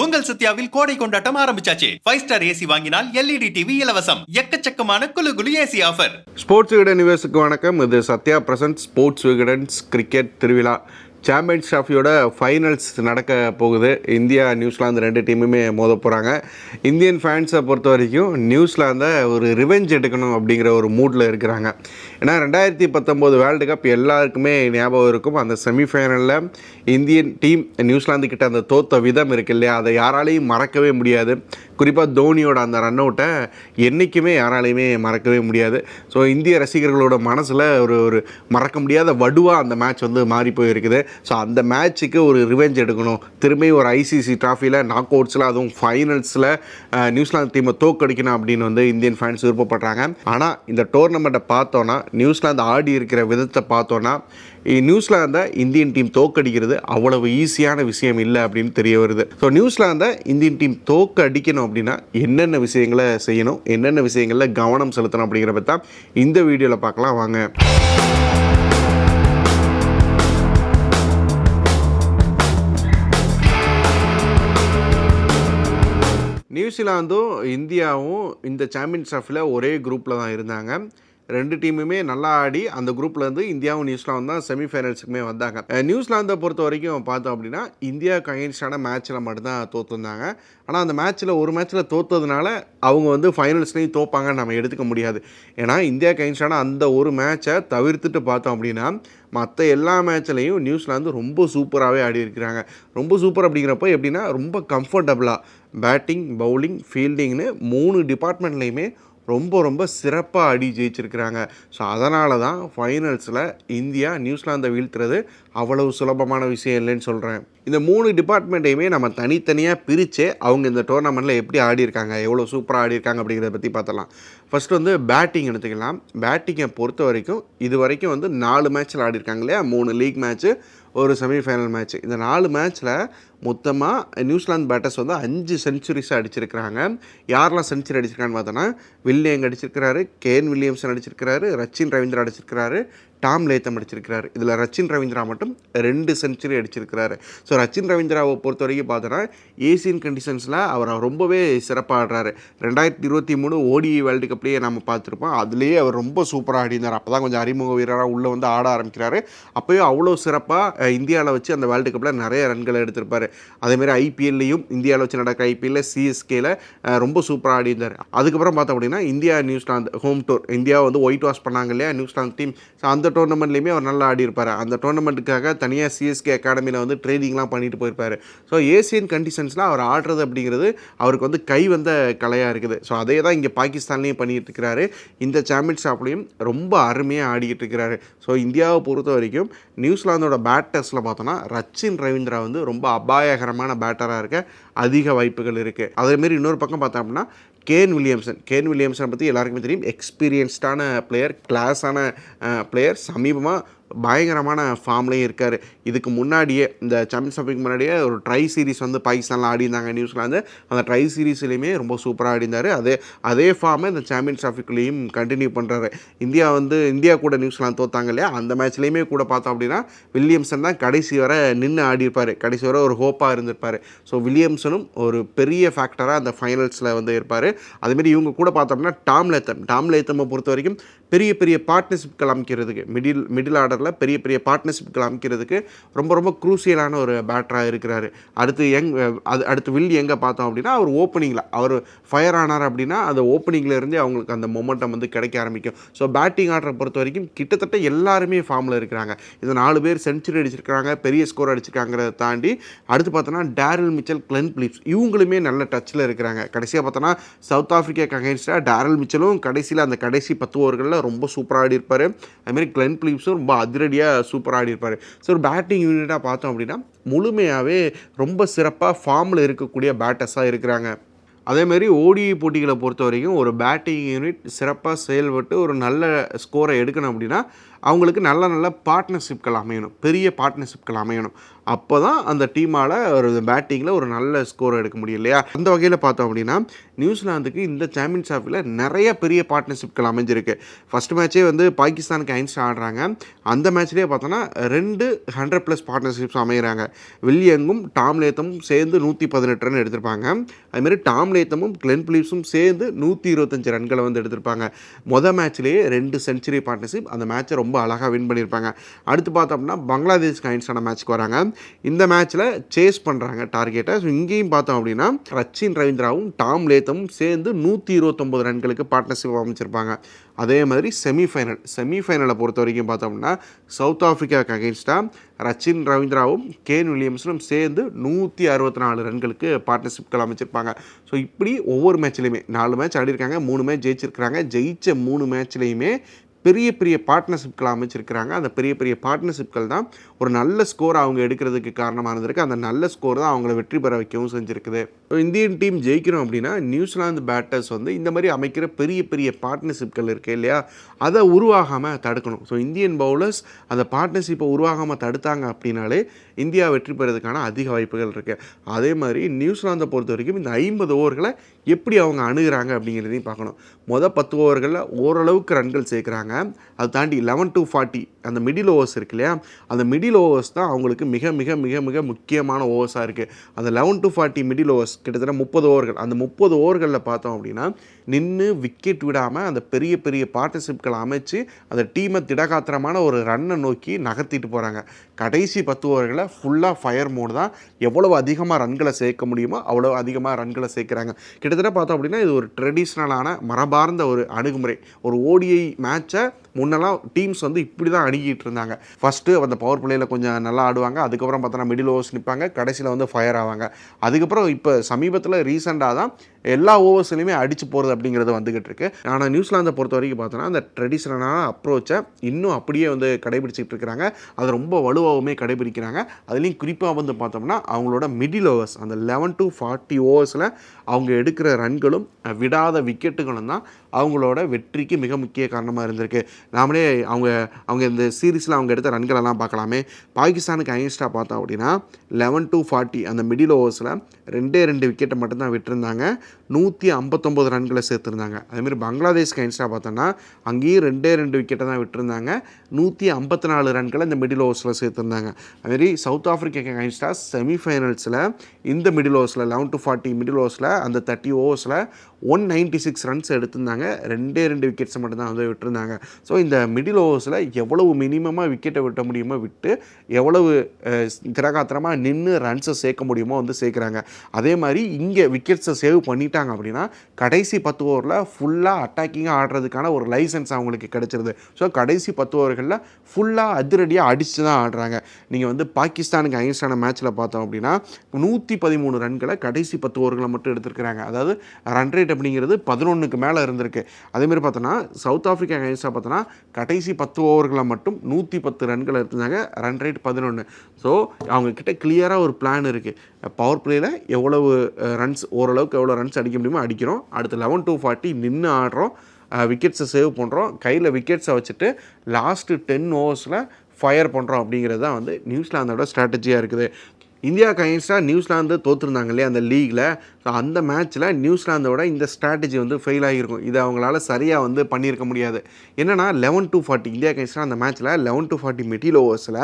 உங்கள் சத்யாவில் கோடை கொண்டாட்டம் ஆரம்பிச்சாச்சு. ஃபைவ் ஸ்டார் ஏசி வாங்கினால் எல்இடி டிவி இலவசம். எக்கச்சக்கமான குலு குலு ஏசி ஆஃபர் ஸ்போர்ட்ஸ் விகடன் நியூஸுக்கு வணக்கம். இது Sathya present sports Vikatan's cricket திருவிழா. சாம்பியன்ஸ் ட்ராஃபியோட ஃபைனல்ஸ் நடக்க போகுது. இந்தியா நியூசிலாந்து ரெண்டு டீமுமே மோத போகிறாங்க இந்தியன் ஃபேன்ஸை பொறுத்த வரைக்கும் நியூசிலாந்தை ஒரு ரிவெஞ்ச் எடுக்கணும் அப்படிங்கிற ஒரு மூடில் இருக்கிறாங்க. ஏன்னா ரெண்டாயிரத்தி பத்தொம்போது வேர்ல்டு கப் எல்லாருக்குமே ஞாபகம் இருக்கும். அந்த செமிஃபைனலில் இந்தியன் டீம் நியூசிலாந்து கிட்ட அந்த தோத்த விதம் இருக்கு இல்லையா? அதை யாராலையும் மறக்கவே முடியாது. குறிப்பாக தோனியோட அந்த ரன் அவுட்டை என்றைக்குமே யாராலையுமே மறக்கவே முடியாது. ஸோ இந்திய ரசிகர்களோட மனசில் ஒரு ஒரு மறக்க முடியாத வடுவாக அந்த மேட்ச் வந்து மாறி போயிருக்குது. ஸோ அந்த மேட்ச்சுக்கு ஒரு ரிவெஞ்ச் எடுக்கணும். திரும்பி ஒரு ஐசிசி ட்ராஃபியில் நாக் அவுட்ஸில் அதுவும் ஃபைனல்ஸில் நியூசிலாந்து டீமை தோக்கடிக்கணும் அப்படின்னு வந்து இந்தியன் ஃபேன்ஸ் விருப்பப்படுறாங்க. ஆனால் இந்த டோர்னமெண்ட்டை பார்த்தோன்னா நியூசிலாந்து ஆடி இருக்கிற விதத்தை பார்த்தோன்னா நியூசிலாந்தை இந்தியன் டீம் தோக்கடிக்கிறது அவ்வளவு ஈஸியான விஷயம் இல்லை அப்படின்னு தெரிய வருது. ஸோ நியூசிலாந்தை இந்தியன் டீம் தோக்க அடிக்கணும் அப்படின்னா என்னென்ன விஷயங்களை செய்யணும் என்னென்ன விஷயங்களில் கவனம் செலுத்தணும் அப்படிங்கிறப்ப தான் இந்த வீடியோவில் பார்க்கலாம். வாங்க. நியூசிலாந்தும் இந்தியாவும் இந்த சாம்பியன்ஸ் ட்ராஃபியில் ஒரே குரூப்பில் தான் இருந்தாங்க. ரெண்டு டீமுமே நல்லா ஆடி அந்த குரூப்லேருந்து இந்தியாவும் நியூசிலாந்து தான் செமிஃபைனல்ஸுக்குமே வந்தாங்க. அஹ் நியூசிலாந்தை பொறுத்த வரைக்கும் பார்த்தோம் அப்படின்னா இந்தியாவுக்கு அகைன்ஸ்டான மேட்ச்சில் மட்டும்தான் தோற்றுருந்தாங்க ஆனால் அந்த மேட்ச்சில் ஒரு மேட்ச்சில் தோற்றதுனால அவங்க வந்து ஃபைனல்ஸ்லேயும் தோப்பாங்கன்னு நம்ம எடுத்துக்க முடியாது. ஏன்னா இந்தியாவுக்கு அகைன்ஸ்டான அந்த ஒரு மேட்சை தவிர்த்துட்டு பார்த்தோம் அப்படின்னா மற்ற எல்லா மேட்ச்லையும் நியூசிலாந்து ரொம்ப சூப்பராகவே ஆடி இருக்கிறாங்க. ரொம்ப சூப்பர் அப்படிங்கிறப்போ எப்படின்னா ரொம்ப கம்ஃபர்டபுளாக பேட்டிங் பவுலிங் ஃபீல்டிங்னு மூணு டிபார்ட்மெண்ட்லேயுமே ரொம்ப ரொம்ப சிறப்பாக ஆடி ஜெயிச்சிருக்கிறாங்க. ஸோ அதனால தான் ஃபைனல்ஸில் இந்தியா நியூசிலாந்தை வீழ்த்துறது அவ்வளவு சுலபமான விஷயம் இல்லைன்னு சொல்கிறேன் இந்த மூணு டிபார்ட்மெண்ட்டையுமே நம்ம தனித்தனியாக பிரித்து அவங்க இந்த டோர்னமெண்ட்டில் எப்படி ஆடி இருக்காங்க எவ்வளோ சூப்பராக ஆடியிருக்காங்க அப்படிங்கிறத பற்றி பார்த்தலாம் ஃபஸ்ட்டு வந்து பேட்டிங் எடுத்துக்கலாம். பேட்டிங்கை பொறுத்த வரைக்கும் இது வரைக்கும் வந்து நாலு மேட்ச்சில் ஆடியிருக்காங்க இல்லையா? மூணு லீக் மேட்ச்சு ஒரு செமிஃபைனல் மேட்ச் இந்த நாலு மேட்ச்சில் மொத்தமாக நியூசிலாந்து பேட்டர்ஸ் வந்து அஞ்சு செஞ்சுரிஸாக அடிச்சிருக்கிறாங்க. யாரெல்லாம் செஞ்சுரி அடிச்சிருக்கான்னு பார்த்தோன்னா வில்லியங் அடிச்சிருக்கிறாரு கேன் வில்லியம்சன் அடிச்சிருக்கிறாரு ரச்சின் ரவீந்திரா அடிச்சிருக்கிறாரு டாம் லேத்தம் அடிச்சிருக்கிறாரு. இதில் ரச்சின் ரவீந்திரா மட்டும் ரெண்டு செஞ்சுரி அடிச்சிருக்கிறாரு. ஸோ ரச்சின் ரவீந்திராவை பொறுத்த வரைக்கும் பார்த்தோன்னா ஏசியன் கண்டிஷன்ஸில் அவர் ரொம்பவே சிறப்பாக ஆடுறாரு. ரெண்டாயிரத்தி இருபத்தி மூணு ஓடி வேர்ல்டு கப்லேயே நம்ம பார்த்துருப்போம். அதுலேயே அவர் ரொம்ப சூப்பராக ஆடினார் அப்போ தான் கொஞ்சம் அறிமுக வீரராக உள்ளே வந்து ஆட ஆரம்பிக்கிறாரு. அப்போயும் அவ்வளோ சிறப்பாக இந்தியாவில் வச்சு அந்த வேர்ல்டு கப்பில் நிறைய ரன்களை எடுத்திருப்பாரு. அதேமாதிரி ஐபிஎல்லையும் இந்தியாவில் வச்சு நடக்கிற ஐபிஎல்ல சிஎஸ்கேல ரொம்ப சூப்பராக ஆடி இருந்தார் அதுக்கப்புறம் பார்த்தோம் அப்படின்னா India New Zealand home tour India வந்து ஒயிட் வாஷ் பண்ணாங்க இல்லையா நியூசிலாந்து டீம் ஸோ அந்த டோர்னமெண்ட்லேயுமே அவர் நல்லா ஆடி இருப்பார் அந்த டோர்னமெண்ட்டுக்காக தனியாக சிஎஸ்கே அகாடமியில் வந்து ட்ரைனிங்லாம் பண்ணிட்டு போயிருப்பார். ஸோ ஏசியன் கண்டிஷன்ஸில் அவர் ஆடுறது அப்படிங்கிறது அவருக்கு வந்து கை வந்த கலையாக இருக்குது. ஸோ அதே தான் இங்கே பாகிஸ்தான்லேயும் பண்ணிட்டு இருக்கிறாரு. இந்த சாம்பியன்ஸ் ஷாப்லேயும் ரொம்ப அருமையாக ஆடிக்கிட்டு இருக்கிறாரு. ஸோ இந்தியாவை பொறுத்த வரைக்கும் நியூசிலாந்தோட பேட்டர்ஸில் பார்த்தோன்னா ரச்சின் ரவீந்திரா வந்து ரொம்ப அபாயகரமான பேட்டராக இருக்க அதிக வாய்ப்புகள் இருக்குது அதேமாரி இன்னொரு பக்கம் பார்த்தோம்னா கேன் வில்லியம்சன் கேன் வில்லியம்சனை பற்றி எல்லாருக்குமே தெரியும். எக்ஸ்பீரியன்ஸ்டான பிளேயர் கிளாஸான பிளேயர் சமீபமாக பயங்கரமான ஃபார்ம்லேயும் இருக்கார். இதுக்கு முன்னாடியே இந்த சாம்பியன்ஸ் ட்ராஃபிக்கு முன்னாடியே ஒரு ட்ரை சீரிஸ் வந்து பாகிஸ்தானில் ஆடி இருந்தாங்க. நியூசிலாந்து அந்த ட்ரை சீரிஸ்லேயுமே ரொம்ப சூப்பராக ஆடி இருந்தார். அதே அதே ஃபார்மை இந்த சாம்பியன்ஸ் ட்ராஃபிக்லேயும் கண்டினியூ பண்ணுறாரு இந்தியா வந்து இந்தியா கூட நியூசிலாந்து தோத்தாங்க இல்லையா? அந்த மேட்ச்லேயுமே கூட பார்த்தோம் அப்படின்னா வில்லியம்சன் தான் கடைசி வரை நின்று ஆடி இருப்பார். கடைசி வரை ஒரு ஹோப்பாக இருந்திருப்பார். ஸோ வில்லியம்சனும் ஒரு பெரிய ஃபேக்டராக அந்த ஃபைனல்ஸில் வந்து இருப்பார். அதுமாரி இவங்க கூட பார்த்தோம்னா டாம் லேத்தம். டாம் லேத்தமை பொறுத்த வரைக்கும் பெரிய பெரிய பார்ட்னர்ஷிப்கள் அமைக்கிறதுக்கு மிடில் மிடில் ஆர்டரில் பெரிய பெரிய பார்ட்னர்ஷிப்கள் அமைக்கிறதுக்கு ரொம்ப ரொம்ப குரூசியலான ஒரு பேட்டராக இருக்கிறாரு. அடுத்து யங் அது அடுத்து வில் எங்கே பார்த்தோம் அப்படின்னா அவர் ஓப்பனிங்கில் அவர் ஃபயர் ஆனார் அப்படின்னா அந்த ஓப்பனிங்கில் இருந்தே அவங்களுக்கு அந்த மொமெண்டம் வந்து கிடைக்க ஆரம்பிக்கும். ஸோ பேட்டிங் ஆடுற பொறுத்த வரைக்கும் கிட்டத்தட்ட எல்லாருமே ஃபார்மில் இருக்கிறாங்க. இது நாலு பேர் செஞ்சுரி அடிச்சிருக்காங்க பெரிய ஸ்கோர் அடிச்சிருக்காங்கிறத தாண்டி அடுத்து பார்த்தோன்னா டேரில் மிச்சல் கிளென் பிலிப்ஸ் இவங்களுமே நல்ல டச்சில் இருக்கிறாங்க. கடைசியாக பார்த்தோன்னா சவுத் ஆஃப்ரிக்காக்கு அகேன்ஸ்டாக டேரல் மிச்சலும் கடைசியில் அந்த கடைசி பத்து ஓவர்களில் ரொம்ப சூப்பராக ஆடி இருப்பார் அதுமாரி கிளென் பிலிப்ஸும் ரொம்ப அதிரடியாக சூப்பராக ஆடி இருப்பார் ஸோ ஒரு பேட்டிங் யூனிட்டாக பார்த்தோம் அப்படின்னா முழுமையாகவே ரொம்ப சிறப்பாக ஃபார்மில் இருக்கக்கூடிய பேட்டர்ஸாக இருக்கிறாங்க. அதேமாரி ஓடிஐ போட்டிகளை பொறுத்த வரைக்கும் ஒரு பேட்டிங் யூனிட் சிறப்பாக செயல்பட்டு ஒரு நல்ல ஸ்கோரை எடுக்கணும் அப்படின்னா அவங்களுக்கு நல்ல நல்ல பார்ட்னர்ஷிப்கள் அமையணும். பெரிய பார்ட்னர்ஷிப்கள் அமையணும். அப்போ தான் அந்த டீமால் ஒரு பேட்டிங்கில் ஒரு நல்ல ஸ்கோர் எடுக்க முடியும் இல்லையா? அந்த வகையில் பார்த்தோம் அப்படின்னா நியூசிலாந்துக்கு இந்த சாம்பியன்ஸ் ட்ராஃபியில் நிறைய பெரிய பார்ட்னர்ஷிப்கள் அமைஞ்சிருக்கு. ஃபர்ஸ்ட் மேட்ச்சே வந்து பாகிஸ்தானுக்கு ஐன்ஸ்ட் ஆடுறாங்க. அந்த மேட்ச்லேயே பார்த்தோன்னா ரெண்டு ஹண்ட்ரட் ப்ளஸ் பார்ட்னர்ஷிப்ஸ் அமைகிறாங்க வில்லியங்கும் டாம் லேத்தமும் சேர்ந்து நூற்றி பதினெட்டு ரன் எடுத்திருப்பாங்க. அதுமாரி டாம் லேத்தமும் கிளென் பிலிப்ஸும் சேர்ந்து நூற்றி இருபத்தஞ்சு ரன்களை வந்து எடுத்திருப்பாங்க. மொதல் மேட்ச்லேயே ரெண்டு செஞ்சுரி பார்ட்னர்ஷிப் அந்த மேட்சை ரொம்ப ரொம்ப அழகாக வின் பண்ணியிருப்பாங்க. அடுத்து பார்த்தோம்னா பங்களாதேஷ் ஐன்ஸ்டான மேட்ச்க்கு வராங்க. இந்த மேட்ச்சில் சேஸ் பண்ணுறாங்க டார்கெட்டை ஸோ இங்கேயும் பார்த்தோம் அப்படின்னா ரச்சின் ரவீந்திராவும் டாம் லேத்தமும் சேர்ந்து நூற்றி இருபத்தொம்பது ரன்களுக்கு பார்ட்னர்ஷிப் அமைச்சிருப்பாங்க. அதே மாதிரி செமிஃபைனல் செமிஃபைனலை பொறுத்த வரைக்கும் பார்த்தோம்னா சவுத் ஆஃப்ரிக்காவுக்கு அகேன்ஸ்டாக ரச்சின் ரவீந்திராவும் கேன் வில்லியம்ஸும் சேர்ந்து நூற்றி அறுபத்தி நாலு ரன்களுக்கு பார்ட்னர்ஷிப்கள் அமைச்சிருப்பாங்க. ஸோ இப்படி ஒவ்வொரு மேட்ச்லையுமே நாலு மேட்ச் ஆடிருக்காங்க மூணு மேட்ச் ஜெயிச்சிருக்கிறாங்க. ஜெயித்த மூணு மேட்ச்லேயுமே பெரிய பெரிய பார்ட்னர்ஷிப்கள் அமைச்சிருக்கிறாங்க. அந்த பெரிய பெரிய பார்ட்னர்ஷிப்கள் தான் ஒரு நல்ல ஸ்கோர் அவங்க எடுக்கிறதுக்கு காரணமாக இருந்திருக்கு. அந்த நல்ல ஸ்கோர் தான் அவங்கள வெற்றி பெற வைக்கவும் செஞ்சுருக்குது. ஸோ இந்தியன் டீம் ஜெயிக்கணும் அப்படின்னா நியூசிலாந்து பேட்டர்ஸ் வந்து இந்த மாதிரி அமைக்கிற பெரிய பெரிய பார்ட்னர்ஷிப்கள் இருக்குது இல்லையா? அதை உருவாகாமல் தடுக்கணும். ஸோ இந்தியன் பவுலர்ஸ் அந்த பார்ட்னர்ஷிப்பை உருவாகாமல் தடுத்தாங்க அப்படின்னாலே இந்தியா வெற்றி பெறதுக்கான அதிக வாய்ப்புகள் இருக்குது அதே மாதிரி நியூசிலாந்தை பொறுத்த வரைக்கும் இந்த ஐம்பது ஓவர்களை எப்படி அவங்க அணுகிறாங்க அப்படிங்கிறதையும் பார்க்கணும். மொதல் பத்து ஓவர்களில் ஓரளவுக்கு ரன்கள் சேர்க்குறாங்க. அதை தாண்டி லெவன் டு ஃபார்ட்டி அந்த மிடில் ஓவர்ஸ் இருக்கு இல்லையா? அந்த மிடில் ஓவர்ஸ் தான் அவங்களுக்கு மிக மிக மிக மிக முக்கியமான ஓவர்ஸாக இருக்குது அந்த eleven to forty middle overs கிட்டத்தட்ட முப்பது ஓவர்கள். அந்த முப்பது ஓவர்களில் பார்த்தோம் அப்படின்னா நின்று விக்கெட் விடாமல் அந்த பெரிய பெரிய பார்ட்னர்ஷிப்களை அமைச்சு அந்த டீமை திடகாத்திரமான ஒரு ரன்னை நோக்கி நகர்த்திட்டு போகிறாங்க கடைசி பத்து ஓவர்களை ஃபுல்லாக ஃபயர் மோடு தான். எவ்வளவு அதிகமாக ரன்களை சேர்க்க முடியுமோ அவ்வளோ அதிகமாக ரன்களை சேர்க்குறாங்க. கிட்டத்தட்ட பார்த்தோம் அப்படின்னா இது ஒரு ட்ரெடிஷ்னலான மரபார்ந்த ஒரு அணுகுமுறை. ஒரு ஓடிஐ மேட்சை முன்னெல்லாம் டீம்ஸ் வந்து இப்படி தான் அணுகிட்டு இருந்தாங்க. ஃபஸ்ட்டு அந்த பவர் பிளேயில் கொஞ்சம் நல்லா ஆடுவாங்க. அதுக்கப்புறம் பார்த்தோன்னா மிடில் ஓவர்ஸ் நிற்பாங்க கடைசியில் வந்து ஃபயர் ஆவாங்க. அதுக்கப்புறம் இப்போ சமீபத்தில் ரீசெண்டாக தான் எல்லா ஓவர்ஸ்லையுமே அடிச்சு போகிறது அப்படிங்கிறது வந்துகிட்டு இருக்கு. ஆனால் நியூசிலாந்தை பொறுத்த வரைக்கும் பார்த்தோன்னா அந்த ட்ரெடிஷ்னலான அப்ரோச்சை இன்னும் அப்படியே வந்து கடைபிடிச்சிட்டு இருக்கிறாங்க அதை ரொம்ப வலுவாகவுமே கடைபிடிக்கிறாங்க. அதுலேயும் குறிப்பாக வந்து பார்த்தோம்னா அவங்களோட மிடில் ஓவர்ஸ் அந்த லெவன் டு ஃபார்ட்டி ஓவர்ஸில் அவங்க எடுக்கிற ரன்களும் விடாத விக்கெட்டுகளும் தான் அவங்களோட வெற்றிக்கு மிக முக்கிய காரணமாக இருந்திருக்கு. நாமளே அவங்க அவங்க இந்த சீரீஸில் அவங்க எடுத்த ரன்களெல்லாம் பார்க்கலாமே. பாகிஸ்தானுக்கு அகைன்ஸ்டாக பார்த்தோம் அப்படின்னா லெவன் டு ஃபார்ட்டி அந்த மிடில் ஓவர்ஸில் ரெண்டே ரெண்டு விக்கெட்டை மட்டும்தான் விட்டுருந்தாங்க. நூற்றி ஐம்பத்தொம்போது ரன்களை சேர்த்துருந்தாங்க. அதேமாதிரி பங்களாதேஷ்க்கு அகைன்ஸ்டாக பார்த்தோன்னா அங்கேயும் ரெண்டே ரெண்டு விக்கெட்டை தான் விட்டுருந்தாங்க. நூற்றி ஐம்பத்தி நாலு ரன்களை இந்த மிடில் ஓவர்ஸில் சேர்த்துருந்தாங்க. அதுமாரி சவுத் ஆஃப்ரிக்காக்கு அகைன்ஸ்டாக செமிஃபைனல்ஸில் இந்த மிடில் ஓவர்ஸில் லெவன் டு ஃபார்ட்டி மிடில் ஓவர்ஸில் அந்த தேர்ட்டி ஓவர்ஸில் ஒன் நைன்ட்டி சிக்ஸ் ரன்ஸ் எடுத்திருந்தாங்க. ரெண்டே ரெண்டு விக்கெட்ஸை மட்டும்தான் வந்து விட்டுருந்தாங்க. ஸோ இந்த மிடில் ஓவர்ஸில் எவ்வளவு மினிமமாக விக்கெட்டை விட்ட முடியுமோ விட்டு எவ்வளவு திரகாத்திரமாக நின்று ரன்ஸை சேர்க்க முடியுமோ வந்து சேர்க்குறாங்க. அதே மாதிரி இங்கே விக்கெட்ஸை சேவ் பண்ணிட்டாங்க அப்படின்னா கடைசி பத்து ஓவரில் ஃபுல்லாக அட்டாக்கிங்காக ஆடுறதுக்கான ஒரு லைசன்ஸ் அவங்களுக்கு கிடைச்சிருது. ஸோ கடைசி பத்து ஓவர்களில் ஃபுல்லாக அதிரடியாக அடித்து தான் ஆடுறாங்க. நீங்கள் வந்து பாகிஸ்தானுக்கு அயன்ஸ்டான மேட்ச்சில் பார்த்தோம் அப்படின்னா நூற்றி பதிமூணு ரன்களை கடைசி பத்து ஓவர்களை மட்டும் எடுத்திருக்கிறாங்க. அதாவது ரன் ரேட் அப்படிங்கிறது பதினொன்றுக்கு மேலே இருந்திருக்கு. அதேமாதிரி பார்த்தோன்னா சவுத் ஆஃப்ரிக்கா அகைன்ஸ்டாக பார்த்தோன்னா கடைசி பத்து ஓவர்களை மட்டும் நூற்றி பத்து ரன்கள் எடுத்திருந்தாங்க. ரன் ரேட் பதினொன்று ஸோ அவங்கக்கிட்ட கிளியராக ஒரு பிளான் இருக்குது பவர் பிளேயில் எவ்வளவு ரன்ஸ் ஓரளவுக்கு எவ்வளோ ரன்ஸ் அடிக்க முடியுமோ அடிக்கிறோம். அடுத்து லெவன் டூ ஃபார்ட்டி நின்று ஆடுறோம். விக்கெட்ஸை சேவ் பண்ணுறோம் கையில் விக்கெட்ஸை வச்சுட்டு லாஸ்ட்டு டென் ஓவர்ஸில் ஃபயர் பண்ணுறோம் அப்படிங்கிறது தான் வந்து நியூசிலாந்தோட ஸ்ட்ராட்டஜியாக இருக்குது. இந்தியாவுக்கு அகைன்ஸ்டாக நியூசிலாந்து தோற்றுருந்தாங்க இல்லையா அந்த லீகில் ஸோ அந்த மேட்ச்சில் நியூசிலாந்தோட இந்த ஸ்ட்ராட்டஜி வந்து ஃபெயில் ஆகியிருக்கும். இது அவங்களால சரியாக வந்து பண்ணியிருக்க முடியாது. என்னென்னா லெவன் டு ஃபார்ட்டி இந்தியா கைன்ஸ்டாக அந்த மேட்ச்சில் லெவன் டு ஃபார்ட்டி மிடில் ஓவர்ஸில்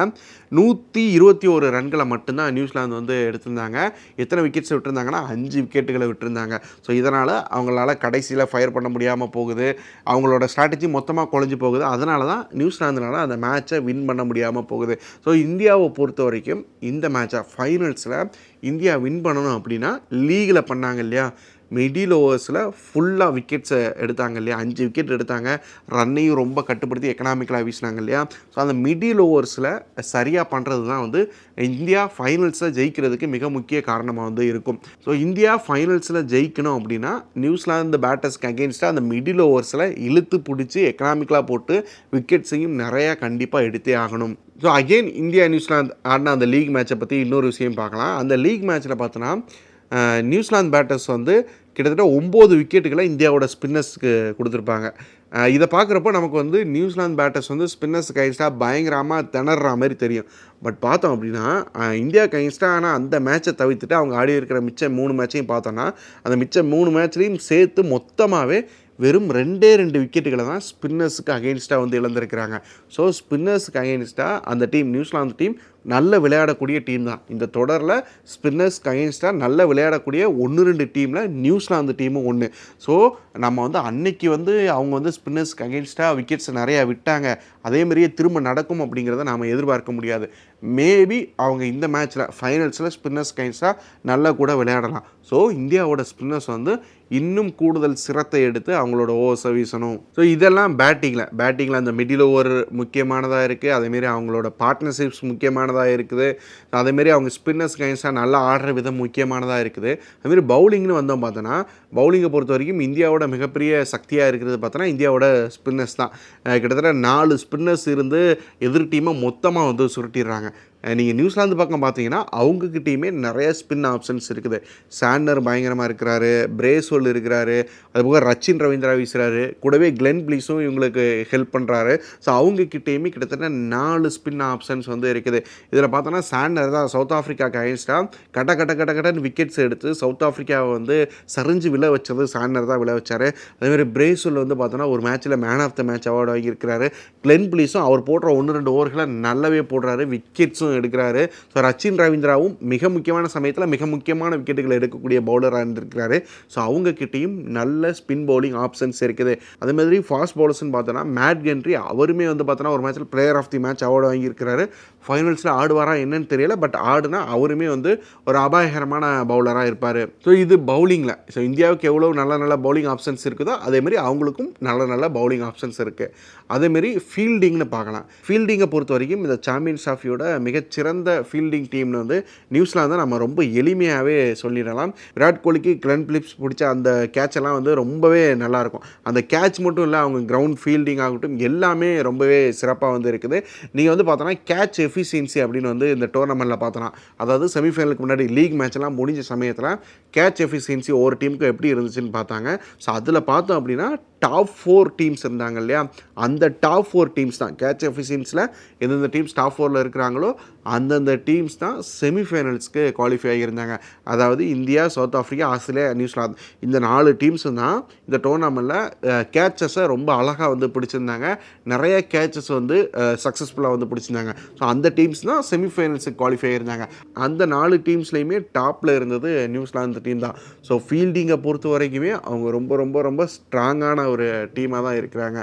நூற்றி இருபத்தி ஒரு ரன்களை மட்டும்தான் நியூசிலாந்து வந்து எடுத்திருந்தாங்க. எத்தனை விக்கெட்ஸ் விட்டுருந்தாங்கன்னா அஞ்சு விக்கெட்டுகளை விட்டுருந்தாங்க. ஸோ இதனால் அவங்களால கடைசியில் ஃபயர் பண்ண முடியாமல் போகுது. அவங்களோட ஸ்ட்ராட்டஜி மொத்தமாக குழஞ்சி போகுது. அதனால தான் நியூசிலாந்துனால அந்த மேட்சை வின் பண்ண முடியாமல் போகுது. ஸோ இந்தியாவை பொறுத்த வரைக்கும் இந்த மேட்சை ஃபைனல்ஸில் இந்தியா வின் பண்ணணும் அப்படின்னா லீகில் பண்ணாங்க இல்லையா? மிடில் ஓவர்ஸில் ஃபுல்லாக விக்கெட்ஸை எடுத்தாங்க இல்லையா? அஞ்சு விக்கெட் எடுத்தாங்க. ரன்னையும் ரொம்ப கட்டுப்படுத்தி எக்கனாமிக்கலாக வீசினாங்க இல்லையா? ஸோ அந்த மிடில் ஓவர்ஸில் சரியாக பண்ணுறது தான் வந்து இந்தியா ஃபைனல்ஸில் ஜெயிக்கிறதுக்கு மிக முக்கிய காரணமாக வந்து இருக்கும். ஸோ இந்தியா ஃபைனல்ஸில் ஜெயிக்கணும் அப்படின்னா நியூசிலாந்து பேட்டர்ஸ்க்கு அகேன்ஸ்டாக அந்த மிடில் ஓவர்ஸில் இழுத்து பிடிச்சி எக்கனாமிக்கலாக போட்டு விக்கெட்ஸையும் நிறையா கண்டிப்பாக எடுத்தே ஆகணும். ஸோ அகெயின் இந்தியா நியூசிலாந்து ஆடின அந்த லீக் மேட்சை பற்றி இன்னொரு விஷயம் பார்க்கலாம். அந்த லீக் மேட்ச்சில் பார்த்தோன்னா நியூசிலாந்து பேட்டர்ஸ் வந்து கிட்டத்தட்ட ஒம்பது விக்கெட்டுகளை இந்தியாவோட ஸ்பின்னர்ஸ்க்கு கொடுத்துருப்பாங்க. இதை பார்க்குறப்போ நமக்கு வந்து நியூசிலாந்து பேட்டர்ஸ் வந்து ஸ்பின்னர்ஸ் கைன்ஸ்டாக பயங்கரமாக திணற மாதிரி தெரியும். பட் பார்த்தோம் அப்படின்னா இந்தியா கைன்ஸ்டாக ஆனால் அந்த மேட்சை தவிர்த்துட்டு அவங்க ஆடி இருக்கிற மிச்ச மூணு மேட்சையும் பார்த்தோன்னா அந்த மிச்ச மூணு மேட்ச்லேயும் சேர்த்து மொத்தமாகவே வெறும் ரெண்டே ரெண்டு விக்கெட்டுகளை தான் ஸ்பின்னர்ஸுக்கு அகெயின்ஸ்டாக வந்து இழந்திருக்கிறாங்க. ஸோ ஸ்பின்னர்ஸுக்கு அகெயின்ஸ்டாக அந்த டீம் நியூசிலாந்து டீம் நல்ல விளையாடக்கூடிய டீம் தான். இந்த தொடரில் ஸ்பின்னர்ஸ்க்கு அகெயின்ஸ்டாக நல்ல விளையாடக்கூடிய ஒன்று ரெண்டு டீமில் நியூசிலாந்து டீமும் ஒன்று ஸோ நம்ம வந்து அன்னைக்கு வந்து அவங்க வந்து ஸ்பின்னர்ஸ்க்கு அகெயின்ஸ்டாக விக்கெட்ஸ் நிறையா விட்டாங்க. அதே மாதிரியே திரும்ப நடக்கும் அப்படிங்கிறத நாம் எதிர்பார்க்க முடியாது. மேபி அவங்க இந்த மேட்ச்சில் ஃபைனல்ஸில் ஸ்பின்னர்ஸ் கைன்ஸாக நல்லா கூட விளையாடலாம். ஸோ இந்தியாவோட ஸ்பின்னர்ஸ் வந்து இன்னும் கூடுதல் சிரத்தை எடுத்து அவங்களோட ஓ வீசணும். ஸோ இதெல்லாம் பேட்டிங்கில் பேட்டிங்கில் அந்த மிடில் ஓவர் முக்கியமானதாக இருக்குது அதேமாரி அவங்களோட பார்ட்னர்ஷிப்ஸ் முக்கியமானதாக இருக்குது. அதேமாரி அவங்க ஸ்பின்னர்ஸ் கைன்ஸாக நல்லா ஆடுற விதம் முக்கியமானதாக இருக்குது. அதுமாரி பவுலிங்னு வந்தோம் பார்த்தோன்னா பவுலிங்கை பொறுத்த வரைக்கும் இந்தியாவோட மிகப்பெரிய சக்தியாக இருக்கிறது பார்த்தோன்னா இந்தியாவோட ஸ்பின்னர்ஸ் தான். கிட்டத்தட்ட நாலு ஸ்பின்னர்ஸ் இருந்து எதிர் டீமை மொத்தமாக வந்து சுருட்டிடுறாங்க. நீங்கள் நியூசிலாந்து பக்கம் பார்த்தீங்கன்னா அவங்கக்கிட்டேயுமே நிறைய ஸ்பின் ஆப்ஷன்ஸ் இருக்குது. சாண்டர் பயங்கரமாக இருக்கிறாரு பிரேஸ்வல் இருக்கிறாரு அதுபோக ரச்சின் ரவீந்திரா வீசுகிறாரு கூடவே கிளென் பிளீஸும் இவங்களுக்கு ஹெல்ப் பண்ணுறாரு ஸோ அவங்கக்கிட்டேயுமே கிட்டத்தட்ட நாலு ஸ்பின் ஆப்ஷன்ஸ் வந்து இருக்குது. இதில் பார்த்தோன்னா சாண்டர் தான் சவுத் ஆஃப்ரிக்காவுக்கு அகைன்ஸ்டாக கட்ட கட்ட கட்ட கட்டன்னு விக்கெட்ஸ் எடுத்து சவுத் ஆஃப்ரிக்காவை வந்து சரிஞ்சு விழ வச்சது சாண்டர் தான் விழ வச்சார். அதேமாதிரி பிரேஸ்வல் வந்து பார்த்தோன்னா ஒரு மேட்ச்சில் man of the match award வாங்கியிருக்கிறாரு. Glenn பிளீஸும் அவர் போடுற ஒன்று ரெண்டு ஓவர்களை நல்லாவே போடுறாரு. விக்கெட்ஸும் எடுக்கிறாரு. ஸோ ரச்சின் ரவீந்திராவும் மிக முக்கியமான சமயத்தில் மிக முக்கியமான விக்கெட்டுகளை எடுக்கக்கூடிய பவுலராக இருந்திருக்கிறாரு. ஸோ அவங்கக்கிட்டேயும் நல்ல ஸ்பின் பவுலிங் ஆப்ஷன்ஸ் இருக்குது. அதே மாதிரி ஃபாஸ்ட் பவுலர்ஸ்னு பார்த்தோன்னா மேட் கென்ட்ரி அவருமே வந்து பார்த்தோன்னா ஒரு மேட்ச்சில் player of the match award வாங்கியிருக்கிறாரு. ஃபைனல்ஸில் ஆடுவாரா என்னன்னு தெரியல பட் ஆடுனா அவருமே வந்து ஒரு அபாயகரமான பவுலராக இருப்பார். ஸோ இது பவுலிங்கில் ஸோ இந்தியாவுக்கு எவ்வளோ நல்ல நல்ல பவுலிங் ஆப்ஷன்ஸ் இருக்குதோ அதேமாரி அவங்களுக்கும் நல்ல நல்ல பவுலிங் ஆப்ஷன்ஸ் இருக்குது அதேமாரி ஃபீல்டிங்னு பார்க்கலாம். ஃபீல்டிங்கை பொறுத்த வரைக்கும் இந்த சாம்பியன்ஸ் ஆஃபியோட மிகச்சிறந்த ஃபீல்டிங் டீம்னு வந்து நியூசிலாந்து நம்ம ரொம்ப எளிமையாகவே சொல்லிடலாம். விராட் கோலிக்கு கிளன் பிலிப்ஸ் பிடிச்ச அந்த கேட்ச் எல்லாம் வந்து ரொம்பவே நல்லாயிருக்கும். அந்த கேட்ச் மட்டும் இல்லை அவங்க கிரவுண்ட் ஃபீல்டிங் ஆகட்டும் எல்லாமே ரொம்பவே சிறப்பாக வந்து இருக்குது. நீங்கள் வந்து பார்த்தோன்னா கேட்ச் எஃபிஷியன்சி அப்படின்னு வந்து இந்த டோர்னமெண்ட்டில் பார்த்தோன்னா அதாவது செமிஃபைனலுக்கு முன்னாடி லீக் மேட்ச்லாம் முடிஞ்ச சமயத்தில் கேட்ச் எஃபிஷியன்சி ஒவ்வொரு டீமுக்கு எப்படி இருந்துச்சுன்னு பார்த்தாங்க. ஸோ அதில் பார்த்தோம் அப்படின்னா டாப் ஃபோர் டீம்ஸ் இருந்தாங்க இல்லையா? அந்த டாப் ஃபோர் டீம்ஸ் தான். கேட்ச் எஃபிஷியன்ஸில் எந்தெந்த டீம்ஸ் டாப் ஃபோரில் இருக்கிறாங்களோ அந்தந்த டீம்ஸ் தான் செமிஃபைனல்ஸ்க்கு குவாலிஃபை ஆகியிருந்தாங்க. அதாவது India south Africa Australia New Zealand இந்த நாலு டீம்ஸும் தான் இந்த டோர்னாமெண்ட்டில் கேட்சஸை ரொம்ப அழகாக வந்து பிடிச்சிருந்தாங்க. நிறைய கேட்சஸ் வந்து சக்ஸஸ்ஃபுல்லாக வந்து பிடிச்சிருந்தாங்க. ஸோ அந்த டீம்ஸ் தான் செமிஃபைனல்ஸுக்கு குவாலிஃபை ஆகியிருந்தாங்க. அந்த நாலு டீம்ஸ்லேயுமே டாப்பில் இருந்தது நியூசிலாந்து டீம் தான். ஸோ ஃபீல்டிங்கை பொறுத்த வரைக்குமே அவங்க ரொம்ப ரொம்ப ரொம்ப ஸ்ட்ராங்கான ஒரு டீமாக தான் இருக்கிறாங்க.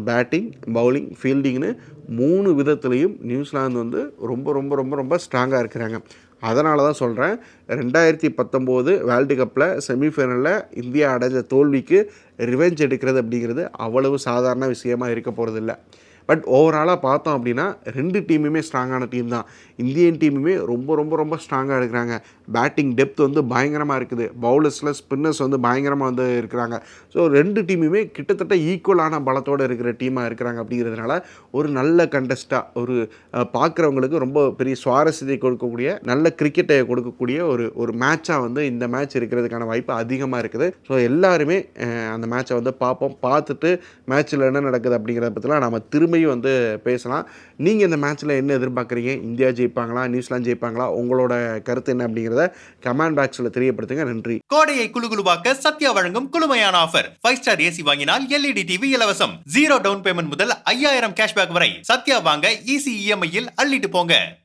பேட்டிங் பவுலிங் ஃபீல்டிங்னு மூணு விதத்துலேயும் நியூசிலாந்து வந்து ரொம்ப ரொம்ப ரொம்ப ரொம்ப ஸ்ட்ராங்காக இருக்கிறாங்க. அதனால தான் சொல்கிறேன் ரெண்டாயிரத்தி பத்தொம்போது வேர்ல்டு கப்பில் செமிஃபைனலில் இந்தியா அடைஞ்ச தோல்விக்கு ரிவெஞ்ச் எடுக்கிறது அப்படிங்கிறது அவ்வளவு சாதாரண விஷயமா இருக்க போகிறதில்ல பட் ஓவராலாக பார்த்தோம் அப்படின்னா ரெண்டு டீமுமே ஸ்ட்ராங்கான டீம் தான். இந்தியன் டீமுமே ரொம்ப ரொம்ப ரொம்ப ஸ்ட்ராங்காக இருக்கிறாங்க. பேட்டிங் டெப்த் வந்து பயங்கரமாக இருக்குது. பவுலர்ஸில் ஸ்பின்னர்ஸ் வந்து பயங்கரமாக வந்து இருக்கிறாங்க. ஸோ ரெண்டு டீமுமே கிட்டத்தட்ட ஈக்குவலான பலத்தோடு இருக்கிற டீமாக இருக்கிறாங்க அப்படிங்கிறதுனால ஒரு நல்ல கண்டஸ்ட்டாக ஒரு பார்க்குறவங்களுக்கு ரொம்ப பெரிய சுவாரஸ்யத்தை கொடுக்கக்கூடிய நல்ல கிரிக்கெட்டை கொடுக்கக்கூடிய ஒரு ஒரு மேட்சாக வந்து இந்த மேட்ச் இருக்கிறதுக்கான வாய்ப்பு அதிகமாக இருக்குது. ஸோ எல்லாருமே அந்த மேட்சை வந்து பார்ப்போம். பார்த்துட்டு மேட்ச்சில் என்ன நடக்குது அப்படிங்கிறத பற்றிலாம் நம்ம திரும்பியும் வந்து பேசலாம். நீங்கள் இந்த மேட்ச்சில் என்ன எதிர்பார்க்குறீங்க? இந்தியா ஜெயிப்பாங்களா? நியூசிலாந்து ஜெயிப்பாங்களா? உங்களோட கருத்து என்ன அப்படிங்கிறது கமெண்ட் பாக்ஸில் தெரியப்படுத்துங்க. நன்றி. கோடையை குழுகுழுவாக்க சத்யா வழங்கும் குழுமையான ஆஃபர் ஃபைவ் ஸ்டார் ஏசி வாங்கினால் எல்இடி டிவி இலவசம். ஜீரோ டவுன் பேமெண்ட் முதல் ஐயாயிரம் கேஷ்பேக் வரை சத்யா வாங்க ஈஸி இஎம்ஐயில் அள்ளிட்டு போங்க.